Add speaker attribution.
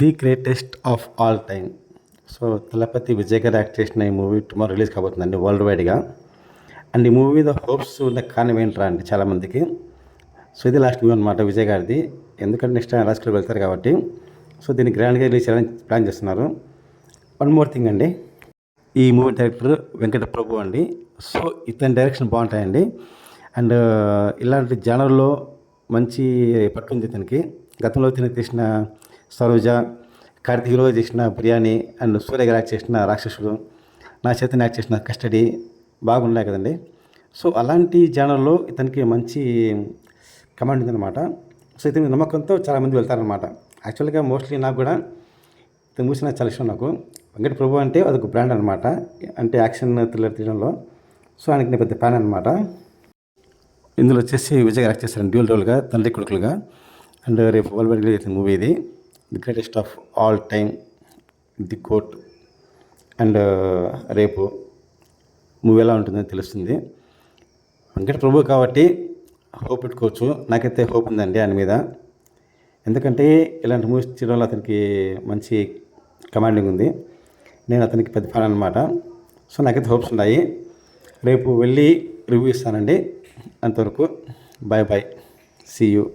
Speaker 1: The greatest of all time. So Thalapathy Vijay garu act చేసిన ఈ movie tomorrow release కాబోతుందండి world వైడ్గా. And ఈ మూవీ మీద హోప్స్ ఉన్న కారణం ఏంట్రా అండి చాలామందికి. సో ఇది లాస్ట్ మూవీ అనమాట విజయ్ గారిది ఎందుకంటే నెక్స్ట్ టైం రాజకీయాలకు వెళ్తారు కాబట్టి. సో దీన్ని గ్రాండ్గా రిలీజ్ చేయాలని ప్లాన్ చేస్తున్నారు. వన్ మోర్ థింగ్ అండి. ఈ మూవీ డైరెక్టర్ వెంకట ప్రభు అండి. సో ఇతని డైరెక్షన్ బాగుంటాయండి. అండ్ ఇలాంటి జానర్లో మంచి పట్టు ఉంది ఇతనికి గతంలో ఇతను తీసిన సరోజ కార్తీక్ చేసిన బిర్యానీ అండ్ సూర్య గారు యాక్ట్ చేసిన రాక్షసుడు నా చేతన యాక్ట్ చేసిన కస్టడీ బాగున్నాయి కదండి. సో అలాంటి జానర్లో ఇతనికి మంచి కమాండ్ ఉందన్నమాట. సో ఇతని నమ్మకంతో చాలామంది వెళ్తారనమాట యాక్చువల్గా మోస్ట్లీ నాకు కూడా ఇతను చూసిన చాలా ఇష్టం నాకు. వెంకట ప్రభు అంటే అదొక బ్రాండ్ అనమాట అంటే యాక్షన్ థ్రిల్లర్ తీయడంలో. సో ఆయనకి నేను పెద్ద ఫ్యాన్ అనమాట ఇందులో వచ్చేసి విజయ్ యాక్ట్ చేశారు డ్యూల్ రోల్గా తండ్రి కొడుకులుగా. అండ్ రేపు వల్వర్ మూవీ ఇది. The greatest of all time the court. And uh, రేపు మూవీ ఎలా ఉంటుందని తెలుస్తుంది. వెంకట ప్రభు కాబట్టి హోప్ పెట్టుకోవచ్చు. నాకైతే హోప్ ఉందండి ఆయన మీద. ఎందుకంటే ఇలాంటి మూవీస్ చేయడంలో అతనికి మంచి కమాండింగ్ ఉంది. నేను అతనికి పెద్ద ఫ్యాన్ అనమాట సో నాకైతే హోప్స్ ఉన్నాయి. రేపు వెళ్ళి రివ్యూ ఇస్తానండి. అంతవరకు బాయ్ బాయ్ సీ యూ